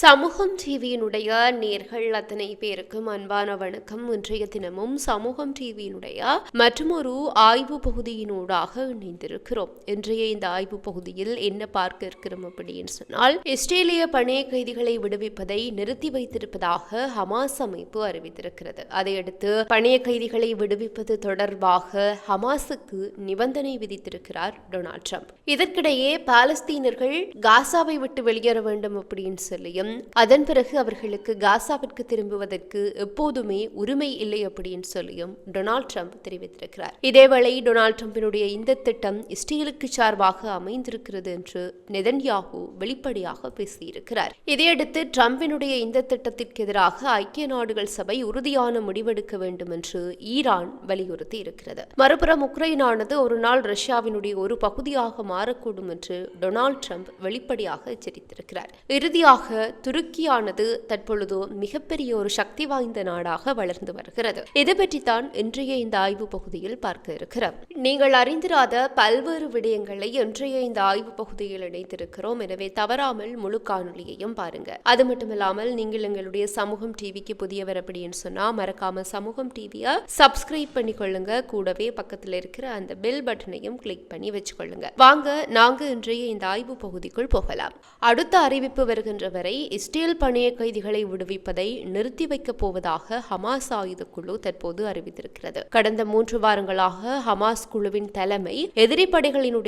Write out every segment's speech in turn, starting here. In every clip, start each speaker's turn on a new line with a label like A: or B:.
A: சமூகம் டிவியினுடைய நேர்கள் அத்தனை பேருக்கும் அன்பான வணக்கம் இன்றைய தினமும் சமூகம் டிவியினுடைய மற்றொரு ஆய்வு பகுதியினூடாக இணைந்திருக்கிறோம் இன்றைய இந்த ஆய்வு பகுதியில் என்ன பார்க்க இருக்கிறோம் அப்படின்னு சொன்னால் இஸ்ரேலிய பணைய கைதிகளை விடுவிப்பதை நிறுத்தி வைத்திருப்பதாக ஹமாஸ் அமைப்பு அறிவித்திருக்கிறது அதையடுத்து பணைய கைதிகளை விடுவிப்பது தொடர்பாக ஹமாஸுக்கு நிபந்தனை விதித்திருக்கிறார் டொனால்ட் ட்ரம்ப் இதற்கிடையே பாலஸ்தீனர்கள் காசாவை விட்டு வெளியேற வேண்டும் அப்படின்னு சொல்லியும் என்றும் அதன் பிறகு அவர்களுக்கு காசாவிற்கு திரும்புவதற்கு எப்போதுமே உரிமை இல்லை அப்படின்னு சொல்லியும் டொனால்ட் ட்ரம்ப் தெரிவித்திருக்கிறார் இதேவேளை டொனால்ட் ட்ரம்பினுடைய இந்த திட்டம் இஸ்ரேலுக்கு சார்பாக அமைந்திருக்கிறது என்று நெதன்யாகு வெளிப்படையாக பேசியிருக்கிறார் இதையடுத்து ட்ரம்பினுடைய இந்த திட்டத்திற்கு எதிராக ஐக்கிய நாடுகள் சபை உறுதியான முடிவெடுக்க வேண்டும் என்று ஈரான் வலியுறுத்தி இருக்கிறது மறுபுறம் உக்ரைனானது ஒரு நாள் ரஷ்யாவினுடைய ஒரு பகுதியாக மாறக்கூடும் என்று டொனால்ட் ட்ரம்ப் வெளிப்படையாக எச்சரித்திருக்கிறார் இறுதியாக துருக்கியானது தற்பொழுது மிகப்பெரிய ஒரு சக்தி வாய்ந்த நாடாக வளர்ந்து வருகிறது இது பற்றித்தான் இன்றைய இந்த ஆய்வு பகுதியில் பார்க்க இருக்கிறோம் நீங்கள் அறிந்திராத பல்வேறு விடயங்களை இன்றைய இந்த ஆய்வு பகுதியில் இணைத்திருக்கிறோம் எனவே தவறாமல் முழு காணொலியையும் பாருங்க அது மட்டுமில்லாமல் நீங்கள் எங்களுடைய சமூகம் டிவிக்கு புதியவர் அப்படின்னு சொன்னா மறக்காம சமூகம் டிவியை சப்ஸ்கிரைப் பண்ணிக்கொள்ளுங்க கூடவே பக்கத்தில் இருக்கிற அந்த பெல் பட்டனையும் கிளிக் பண்ணி வச்சுக்கொள்ளுங்க வாங்க நாங்க இன்றைய இந்த ஆய்வு பகுதிக்குள் போகலாம் அடுத்த அறிவிப்பு வருகின்ற வரை இஸ்ரேல் பணைய கைதிகளை விடுவிப்பதை நிறுத்தி வைக்கப் போவதாக ஹமாஸ் ஆயுத குழு தற்போது அறிவித்திருக்கிறது கடந்த மூன்று வாரங்களாக ஹமாஸ் குழுவின் தலைமை எதிரி படைகளினுடைய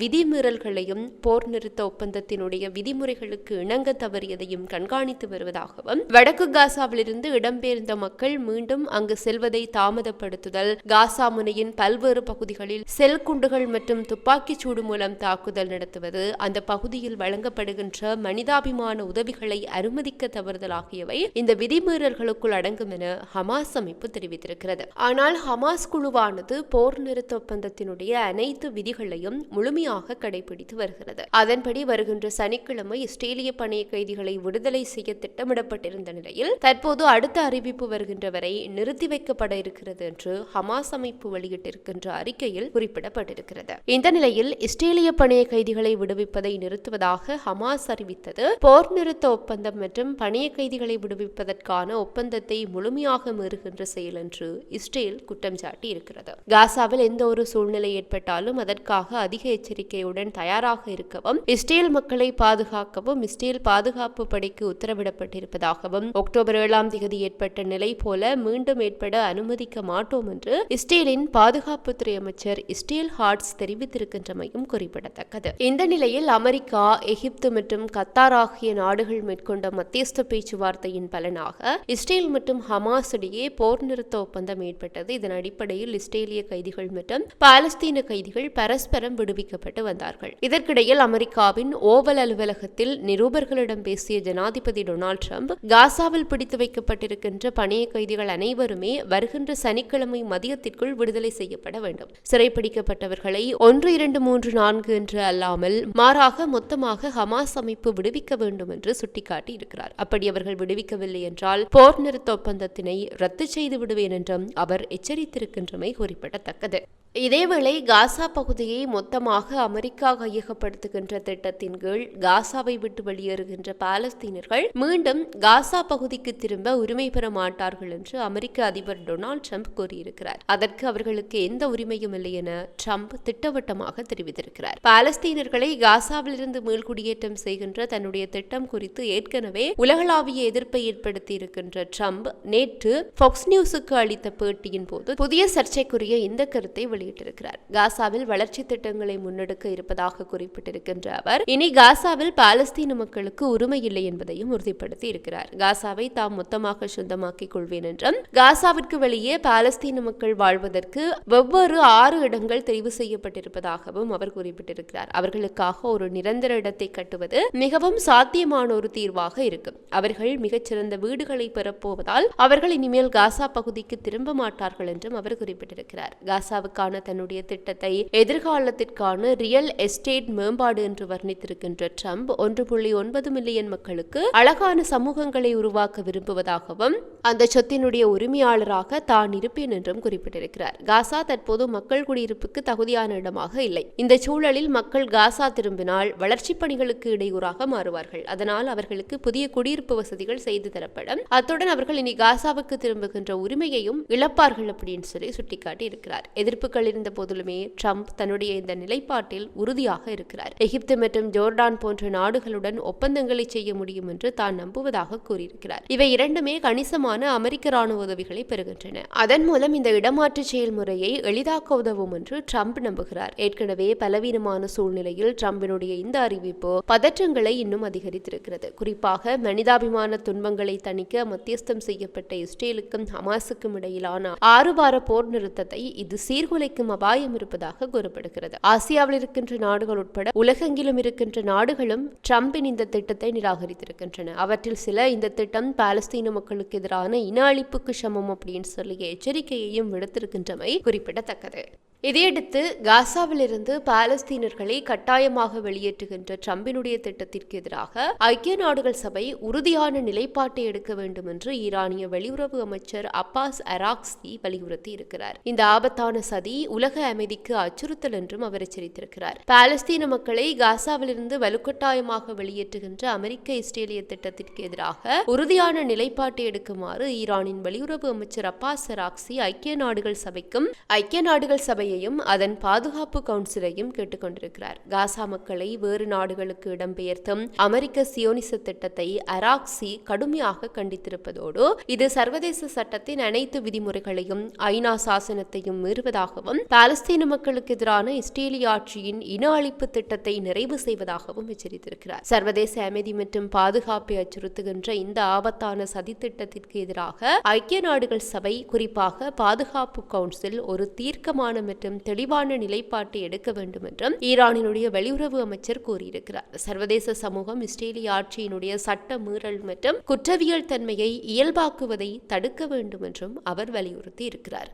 A: விதிமீறல்களையும் போர் நிறுத்த ஒப்பந்தத்தினுடைய விதிமுறைகளுக்கு இணங்க தவறியதையும் கண்காணித்து வருவதாகவும் வடக்கு காசாவிலிருந்து இடம்பெயர்ந்த மக்கள் மீண்டும் அங்கு செல்வதை தாமதப்படுத்துதல் காசா முனையின் பல்வேறு பகுதிகளில் செல் குண்டுகள் மற்றும் துப்பாக்கிச் சூடு மூலம் தாக்குதல் நடத்துவது அந்த பகுதியில் வழங்கப்படுகின்ற மனிதாபிமான உதவி நடவடிக்கைகளை அனுமதிக்க தவறுதல் ஆகியவை இந்த விதிமீறல்களுக்குள் அடங்கும் என ஹமாஸ் அமைப்பு தெரிவித்திருக்கிறது ஆனால் ஹமாஸ் குழுவானது போர் நிறுத்த ஒப்பந்தத்தினுடைய அனைத்து விதிகளையும் முழுமையாக கடைபிடித்து வருகிறது அதன்படி வருகின்ற சனிக்கிழமை இஸ்ரேலிய பணைய கைதிகளை விடுதலை செய்ய திட்டமிடப்பட்டிருந்த நிலையில் தற்போது அடுத்த அறிவிப்பு வருகின்ற வரை நிறுத்தி வைக்கப்பட இருக்கிறது என்று ஹமாஸ் அமைப்பு வெளியிட்டிருக்கின்ற அறிக்கையில் குறிப்பிடப்பட்டிருக்கிறது இந்த நிலையில் இஸ்ரேலிய பணைய கைதிகளை விடுவிப்பதை நிறுத்துவதாக ஹமாஸ் அறிவித்தது போர் நிறுத்த போர்நிறுத்த ஒப்பந்தம் மற்றும் பணிய கைதிகளை விடுவிப்பதற்கான ஒப்பந்தத்தை முழுமையாக மீறுகின்ற செயல் என்று இஸ்ரேல் குற்றம் சாட்டி இருக்கிறது காசாவில் எந்த ஒரு சூழ்நிலை ஏற்பட்டாலும் அதற்காக அதிக எச்சரிக்கையுடன் தயாராக இருக்கவும் இஸ்ரேல் மக்களை பாதுகாக்கவும் இஸ்ரேல் பாதுகாப்பு படைக்கு உத்தரவிடப்பட்டிருப்பதாகவும் அக்டோபர் ஏழாம் தேதி ஏற்பட்ட நிலை போல மீண்டும் ஏற்பட அனுமதிக்க மாட்டோம் என்று இஸ்ரேலின் பாதுகாப்புத்துறை அமைச்சர் இஸ்ரேல் ஹார்ட்ஸ் தெரிவித்திருக்கின்றமையும் குறிப்பிடத்தக்கது இந்த நிலையில் அமெரிக்கா எகிப்து மற்றும் கத்தார் ஆகிய நாடுகள் நாடுகள் மேற்கொண்ட மத்தியஸ்த பேச்சுவார்த்தையின் பலனாக இஸ்ரேல் மற்றும் ஹமாஸ் இடையே போர் நிறுத்த ஒப்பந்தம் ஏற்பட்டது இதன் அடிப்படையில் இஸ்ரேலிய கைதிகள் மற்றும் பாலஸ்தீன கைதிகள் பரஸ்பரம் விடுவிக்கப்பட்டு வந்தார்கள் இதற்கிடையில் அமெரிக்காவின் ஓவல் அலுவலகத்தில் நிருபர்களிடம் பேசிய ஜனாதிபதி டொனால்டு ட்ரம்ப் காசாவில் பிடித்து வைக்கப்பட்டிருக்கின்ற பணைய கைதிகள் அனைவருமே வருகின்ற சனிக்கிழமை மதியத்திற்குள் விடுதலை செய்யப்பட வேண்டும் சிறைப்பிடிக்கப்பட்டவர்களை ஒன்று இரண்டு மூன்று நான்கு என்று அல்லாமல் மாறாக மொத்தமாக ஹமாஸ் அமைப்பு விடுவிக்க வேண்டும் என்று சுட்டிக்காட்டி இருக்கிறார் அப்படி அவர்கள் விடுவிக்கவில்லை என்றால் போர் நிறுத்த ஒப்பந்தத்தினை ரத்து செய்து விடுவேன் என்றும் அவர் எச்சரித்திருக்கின்றமை குறிப்பிடத்தக்கது இதேவேளை காசா பகுதியை மொத்தமாக அமெரிக்கா கையகப்படுத்துகின்ற திட்டத்தின் கீழ் காசாவை விட்டு வெளியேறுகின்ற பாலஸ்தீனர்கள் மீண்டும் காசா பகுதிக்கு திரும்ப உரிமை பெற மாட்டார்கள் என்று அமெரிக்க அதிபர் டொனால்ட் ட்ரம்ப் கூறியிருக்கிறார் அதற்கு அவர்களுக்கு எந்த உரிமையும் இல்லை என ட்ரம்ப் திட்டவட்டமாக தெரிவித்திருக்கிறார் பாலஸ்தீனர்களை காசாவிலிருந்து மீள்குடியேற்றம் செய்கின்ற தன்னுடைய திட்டம் குறித்து ஏற்கனவே உலகளாவிய எதிர்ப்பை ஏற்படுத்தியிருக்கின்ற ட்ரம்ப் நேற்று ஃபாக்ஸ் நியூஸுக்கு அளித்த பேட்டியின் போது புதிய சர்ச்சைக்குரிய இந்த கருத்தை வெளியிட்டார் வெளியிட்டிருக்கிறார் காசாவில் வளர்ச்சி திட்டங்களை முன்னெடுக்க இருப்பதாக குறிப்பிட்டிருக்கின்ற அவர் இனி காசாவில் பாலஸ்தீன மக்களுக்கு உரிமை இல்லை என்பதையும் உறுதிப்படுத்தி இருக்கிறார் காசாவை தாம் மொத்தமாக சொந்தமாக்கிக் கொள்வேன் என்றும் காசாவிற்கு வெளியே பாலஸ்தீன மக்கள் வாழ்வதற்கு வெவ்வேறு ஆறு இடங்கள் தெரிவு செய்யப்பட்டிருப்பதாகவும் அவர் குறிப்பிட்டிருக்கிறார் அவர்களுக்காக ஒரு நிரந்தர இடத்தை கட்டுவது மிகவும் சாத்தியமான ஒரு தீர்வாக இருக்கும் அவர்கள் மிகச்சிறந்த வீடுகளை பெறப்போவதால் அவர்கள் இனிமேல் காசா பகுதிக்கு திரும்ப மாட்டார்கள் என்றும் அவர் குறிப்பிட்டிருக்கிறார் காசாவுக்கான தொடர்பான தன்னுடைய திட்டத்தை எதிர்காலத்திற்கான ரியல் எஸ்டேட் மேம்பாடு என்று வர்ணித்திருக்கின்ற ட்ரம்ப் ஒன்று புள்ளி ஒன்பது மில்லியன் மக்களுக்கு அழகான சமூகங்களை உருவாக்க விரும்புவதாகவும் அந்த சொத்தினுடைய உரிமையாளராக தான் இருப்பேன் என்றும் குறிப்பிட்டிருக்கிறார் காசா தற்போது மக்கள் குடியிருப்புக்கு தகுதியான இடமாக இல்லை இந்த சூழலில் மக்கள் காசா திரும்பினால் வளர்ச்சிப் பணிகளுக்கு இடையூறாக மாறுவார்கள் அதனால் அவர்களுக்கு புதிய குடியிருப்பு வசதிகள் செய்து தரப்படும் அத்துடன் அவர்கள் இனி காசாவுக்கு திரும்புகின்ற உரிமையையும் இழப்பார்கள் அப்படின்னு சொல்லி சுட்டிக்காட்டி இருக்கிறார் எதிர்ப்பு எதிர்ப்புகள் இருந்த போதிலுமே ட்ரம்ப் தன்னுடைய இந்த நிலைப்பாட்டில் உறுதியாக இருக்கிறார் எகிப்து மற்றும் ஜோர்டான் போன்ற நாடுகளுடன் ஒப்பந்தங்களை செய்ய முடியும் என்று தான் நம்புவதாக கூறியிருக்கிறார் இவை இரண்டுமே கணிசமான அமெரிக்க ராணுவ உதவிகளை பெறுகின்றன அதன் மூலம் இந்த இடமாற்று செயல்முறையை எளிதாக்க உதவும் என்று ட்ரம்ப் நம்புகிறார் ஏற்கனவே பலவீனமான சூழ்நிலையில் ட்ரம்பினுடைய இந்த அறிவிப்பு பதற்றங்களை இன்னும் அதிகரித்திருக்கிறது குறிப்பாக மனிதாபிமான துன்பங்களை தணிக்க மத்தியஸ்தம் செய்யப்பட்ட இஸ்ரேலுக்கும் ஹமாஸுக்கும் இடையிலான ஆறு வார போர் நிறுத்தத்தை இது சீர்குலை சீர்குலைக்கும் அபாயம் இருப்பதாக கூறப்படுகிறது ஆசியாவில் இருக்கின்ற நாடுகள் உட்பட உலகெங்கிலும் இருக்கின்ற நாடுகளும் டிரம்பின் இந்த திட்டத்தை நிராகரித்திருக்கின்றன அவற்றில் சில இந்த திட்டம் பாலஸ்தீன மக்களுக்கு எதிரான இன அழிப்புக்கு சமம் அப்படின்னு சொல்லி எச்சரிக்கையையும் விடுத்திருக்கின்றமை குறிப்பிடத்தக்கது இதையடுத்து காசாவிலிருந்து பாலஸ்தீனர்களை கட்டாயமாக வெளியேற்றுகின்ற ட்ரம்பினுடைய திட்டத்திற்கு எதிராக ஐக்கிய நாடுகள் சபை உறுதியான நிலைப்பாட்டை எடுக்க வேண்டும் என்று ஈரானிய வெளியுறவு அமைச்சர் அப்பாஸ் அராக்ஸ்தி வலியுறுத்தி இருக்கிறார் இந்த ஆபத்தான சதி உலக அமைதிக்கு அச்சுறுத்தல் என்றும் அவர் எச்சரித்திருக்கிறார் பாலஸ்தீன மக்களை காசாவிலிருந்து வலுக்கட்டாயமாக வெளியேற்றுகின்ற அமெரிக்க இஸ்ரேலிய திட்டத்திற்கு எதிராக உறுதியான நிலைப்பாட்டை எடுக்குமாறு ஈரானின் வெளியுறவு அமைச்சர் அப்பாஸ் அராக்ஸி ஐக்கிய நாடுகள் சபைக்கும் ஐக்கிய நாடுகள் சபை அமைப்பையும் அதன் பாதுகாப்பு கவுன்சிலையும் கேட்டுக்கொண்டிருக்கிறார் காசா மக்களை வேறு நாடுகளுக்கு இடம்பெயர்த்தும் அமெரிக்க சியோனிச திட்டத்தை அராக்சி கடுமையாக கண்டித்திருப்பதோடு இது சர்வதேச சட்டத்தின் அனைத்து விதிமுறைகளையும் ஐநா சாசனத்தையும் மீறுவதாகவும் பாலஸ்தீன மக்களுக்கு எதிரான இஸ்ரேலிய ஆட்சியின் இன அழிப்பு திட்டத்தை நிறைவு செய்வதாகவும் எச்சரித்திருக்கிறார் சர்வதேச அமைதி மற்றும் பாதுகாப்பை அச்சுறுத்துகின்ற இந்த ஆபத்தான சதித்திட்டத்திற்கு எதிராக ஐக்கிய நாடுகள் சபை குறிப்பாக பாதுகாப்பு கவுன்சில் ஒரு தீர்க்கமான குறித்தும் தெளிவான நிலைப்பாட்டை எடுக்க வேண்டும் என்றும் ஈரானினுடைய வெளியுறவு அமைச்சர் கூறியிருக்கிறார் சர்வதேச சமூகம் இஸ்ரேலிய ஆட்சியினுடைய சட்ட மீறல் மற்றும் குற்றவியல் தன்மையை இயல்பாக்குவதை தடுக்க வேண்டும் என்றும் அவர் வலியுறுத்தி இருக்கிறார்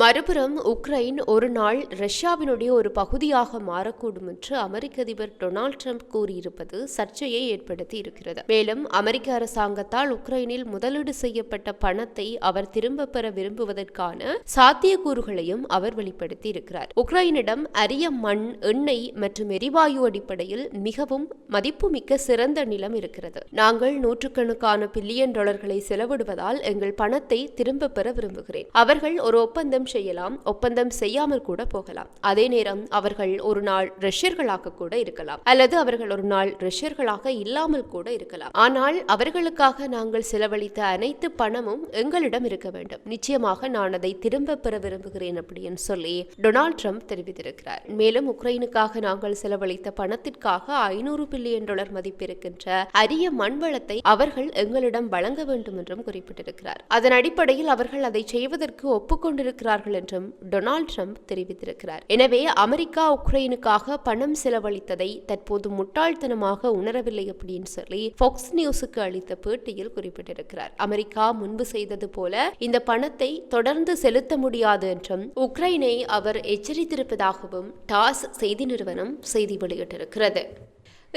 A: மறுபுறம் உக்ரைன் ஒரு நாள் ரஷ்யாவினுடைய ஒரு பகுதியாக மாறக்கூடும் என்று அமெரிக்க அதிபர் டொனால்ட் ட்ரம்ப் கூறியிருப்பது சர்ச்சையை ஏற்படுத்தி இருக்கிறது மேலும் அமெரிக்க அரசாங்கத்தால் உக்ரைனில் முதலீடு செய்யப்பட்ட பணத்தை அவர் திரும்ப பெற விரும்புவதற்கான சாத்தியக்கூறுகளையும் அவர் வெளிப்படுத்தி இருக்கிறார் உக்ரைனிடம் அரிய மண் எண்ணெய் மற்றும் எரிவாயு அடிப்படையில் மிகவும் மதிப்புமிக்க சிறந்த நிலம் இருக்கிறது நாங்கள் நூற்றுக்கணக்கான பில்லியன் டாலர்களை செலவிடுவதால் எங்கள் பணத்தை திரும்ப பெற விரும்புகிறேன் அவர்கள் ஒரு ஒப்பந்தம் ஒப்பந்தம் செய்யலாம் ஒப்பந்தம் செய்யாமல் கூட போகலாம் அதே நேரம் அவர்கள் ஒரு நாள் ரஷ்யர்களாக கூட இருக்கலாம் அல்லது அவர்கள் ஒரு நாள் ரஷ்யர்களாக இல்லாமல் கூட இருக்கலாம் ஆனால் அவர்களுக்காக நாங்கள் செலவழித்த அனைத்து பணமும் எங்களிடம் இருக்க வேண்டும் நிச்சயமாக நான் அதை திரும்ப பெற விரும்புகிறேன் அப்படின்னு சொல்லி டொனால்ட் ட்ரம்ப் தெரிவித்திருக்கிறார் மேலும் உக்ரைனுக்காக நாங்கள் செலவழித்த பணத்திற்காக ஐநூறு பில்லியன் டாலர் மதிப்பிருக்கின்ற அரிய மண்வளத்தை அவர்கள் எங்களிடம் வழங்க வேண்டும் என்றும் குறிப்பிட்டிருக்கிறார் அதன் அடிப்படையில் அவர்கள் அதை செய்வதற்கு ஒப்புக்கொண்டிருக்கிறார் செய்கிறார்கள் என்றும் டொனால்ட் ட்ரம்ப் தெரிவித்திருக்கிறார் எனவே அமெரிக்கா உக்ரைனுக்காக பணம் செலவழித்ததை தற்போது முட்டாள்தனமாக உணரவில்லை அப்படின்னு சொல்லி ஃபோக்ஸ் நியூஸுக்கு அளித்த பேட்டியில் குறிப்பிட்டிருக்கிறார் அமெரிக்கா முன்பு செய்தது போல இந்த பணத்தை தொடர்ந்து செலுத்த முடியாது என்றும் உக்ரைனை அவர் எச்சரித்திருப்பதாகவும் டாஸ் செய்தி நிறுவனம் செய்தி வெளியிட்டிருக்கிறது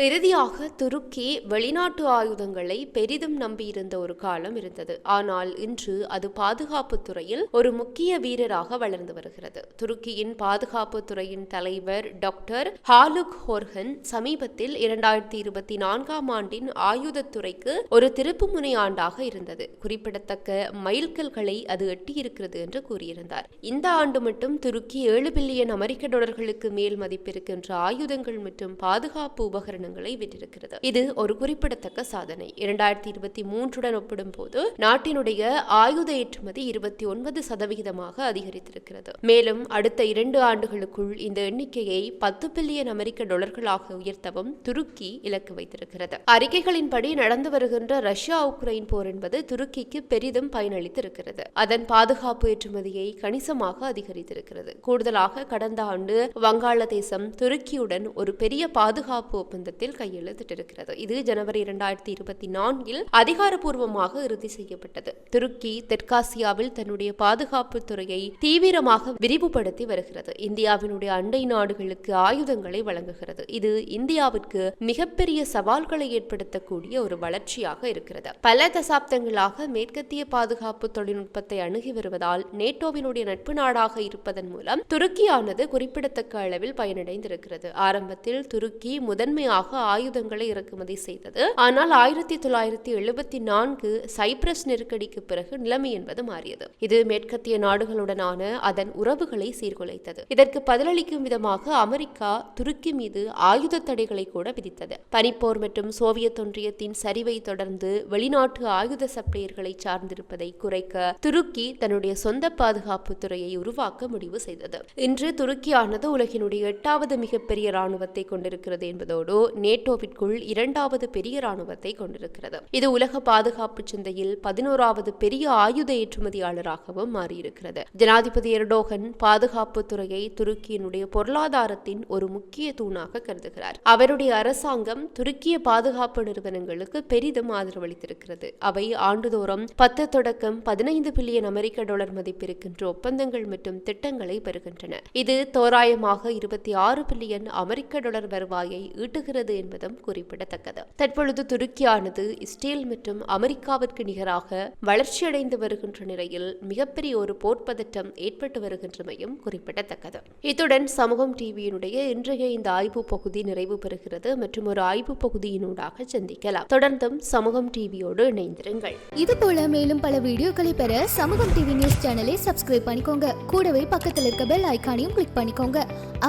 A: இறுதியாக துருக்கி வெளிநாட்டு ஆயுதங்களை பெரிதும் நம்பியிருந்த ஒரு காலம் இருந்தது ஆனால் இன்று அது பாதுகாப்பு துறையில் ஒரு முக்கிய வீரராக வளர்ந்து வருகிறது துருக்கியின் பாதுகாப்பு துறையின் தலைவர் டாக்டர் ஹாலுக் ஹோர்ஹன் சமீபத்தில் இரண்டாயிரத்தி இருபத்தி நான்காம் ஆண்டின் ஆயுதத்துறைக்கு ஒரு திருப்புமுனை ஆண்டாக இருந்தது குறிப்பிடத்தக்க மைல்கல்களை அது எட்டியிருக்கிறது என்று கூறியிருந்தார் இந்த ஆண்டு மட்டும் துருக்கி ஏழு பில்லியன் அமெரிக்க டொலர்களுக்கு மேல் மதிப்பிருக்கின்ற ஆயுதங்கள் மற்றும் பாதுகாப்பு உபகரண தங்கப்பதக்கங்களை வென்றிருக்கிறது இது ஒரு குறிப்பிடத்தக்க சாதனை இரண்டாயிரத்தி இருபத்தி மூன்றுடன் ஒப்பிடும் போது நாட்டினுடைய ஆயுத ஏற்றுமதி இருபத்தி ஒன்பது சதவிகிதமாக அதிகரித்திருக்கிறது மேலும் அடுத்த இரண்டு ஆண்டுகளுக்குள் இந்த எண்ணிக்கையை பத்து பில்லியன் அமெரிக்க டாலர்களாக உயர்த்தவும் துருக்கி இலக்கு வைத்திருக்கிறது அறிக்கைகளின்படி நடந்து வருகின்ற ரஷ்யா உக்ரைன் போர் என்பது துருக்கிக்கு பெரிதும் பயனளித்திருக்கிறது அதன் பாதுகாப்பு ஏற்றுமதியை கணிசமாக அதிகரித்திருக்கிறது கூடுதலாக கடந்த ஆண்டு வங்காளதேசம் துருக்கியுடன் ஒரு பெரிய பாதுகாப்பு ஒப்பந்தத்தை திட்டத்தில் கையெழுத்திட்டிருக்கிறது இது ஜனவரி இரண்டாயிரத்தி இருபத்தி நான்கில் அதிகாரப்பூர்வமாக இறுதி செய்யப்பட்டது துருக்கி தெற்காசியாவில் தன்னுடைய பாதுகாப்பு துறையை தீவிரமாக விரிவுபடுத்தி வருகிறது இந்தியாவினுடைய அண்டை நாடுகளுக்கு ஆயுதங்களை வழங்குகிறது இது இந்தியாவிற்கு மிகப்பெரிய சவால்களை ஏற்படுத்தக்கூடிய ஒரு வளர்ச்சியாக இருக்கிறது பல தசாப்தங்களாக மேற்கத்திய பாதுகாப்பு தொழில்நுட்பத்தை அணுகி வருவதால் நேட்டோவினுடைய நட்பு நாடாக இருப்பதன் மூலம் துருக்கியானது குறிப்பிடத்தக்க அளவில் பயனடைந்திருக்கிறது ஆரம்பத்தில் துருக்கி முதன்மையாக மூலமாக ஆயுதங்களை இறக்குமதி செய்தது ஆனால் ஆயிரத்தி தொள்ளாயிரத்தி எழுபத்தி நான்கு சைப்ரஸ் நெருக்கடிக்கு பிறகு நிலைமை என்பது மாறியது இது மேற்கத்திய நாடுகளுடனான அதன் உறவுகளை சீர்குலைத்தது இதற்கு பதிலளிக்கும் விதமாக அமெரிக்கா துருக்கி மீது ஆயுத தடைகளை கூட விதித்தது பனிப்போர் மற்றும் சோவியத் ஒன்றியத்தின் சரிவை தொடர்ந்து வெளிநாட்டு ஆயுத சப்ளையர்களை சார்ந்திருப்பதை குறைக்க துருக்கி தன்னுடைய சொந்த பாதுகாப்பு துறையை உருவாக்க முடிவு செய்தது இன்று துருக்கியானது உலகினுடைய எட்டாவது மிகப்பெரிய ராணுவத்தை கொண்டிருக்கிறது என்பதோடு நேட்டோவிற்குள் இரண்டாவது பெரிய இராணுவத்தை கொண்டிருக்கிறது இது உலக பாதுகாப்பு சந்தையில் பதினோராவது பெரிய ஆயுத ஏற்றுமதியாளராகவும் மாறியிருக்கிறது ஜனாதிபதி எர்டோகன் பாதுகாப்பு துறையை துருக்கியினுடைய பொருளாதாரத்தின் ஒரு முக்கிய தூணாக கருதுகிறார் அவருடைய அரசாங்கம் துருக்கிய பாதுகாப்பு நிறுவனங்களுக்கு பெரிதும் ஆதரவளித்திருக்கிறது அவை ஆண்டுதோறும் பத்து தொடக்கம் பதினைந்து பில்லியன் அமெரிக்க டாலர் மதிப்பிருக்கின்ற ஒப்பந்தங்கள் மற்றும் திட்டங்களை பெறுகின்றன இது தோராயமாக இருபத்தி ஆறு பில்லியன் அமெரிக்க டாலர் வருவாயை ஈட்டுகிறது இருக்கிறது என்பதும் குறிப்பிடத்தக்கது தற்பொழுது துருக்கியானது இஸ்ரேல் மற்றும் அமெரிக்காவிற்கு நிகராக வளர்ச்சியடைந்து வருகின்ற நிலையில் மிகப்பெரிய ஒரு போர்ப்பதற்றம் ஏற்பட்டு வருகின்றமையும் குறிப்பிடத்தக்கது இத்துடன் சமூகம் டிவியினுடைய இன்றைய இந்த ஆய்வு பகுதி நிறைவு பெறுகிறது மற்றும் ஒரு ஆய்வு பகுதியினூடாக சந்திக்கலாம் தொடர்ந்தும் சமூகம் டிவியோடு இணைந்திருங்கள்
B: இது போல மேலும் பல வீடியோக்களை பெற சமூகம் டிவி நியூஸ் சேனலை சப்ஸ்கிரைப் பண்ணிக்கோங்க கூடவே பக்கத்தில் இருக்க பெல் ஐக்கானையும் கிளிக் பண்ணிக்கோங்க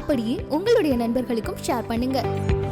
B: அப்படியே உங்களுடைய நண்பர்களுக்கும் ஷேர் பண்ணுங்க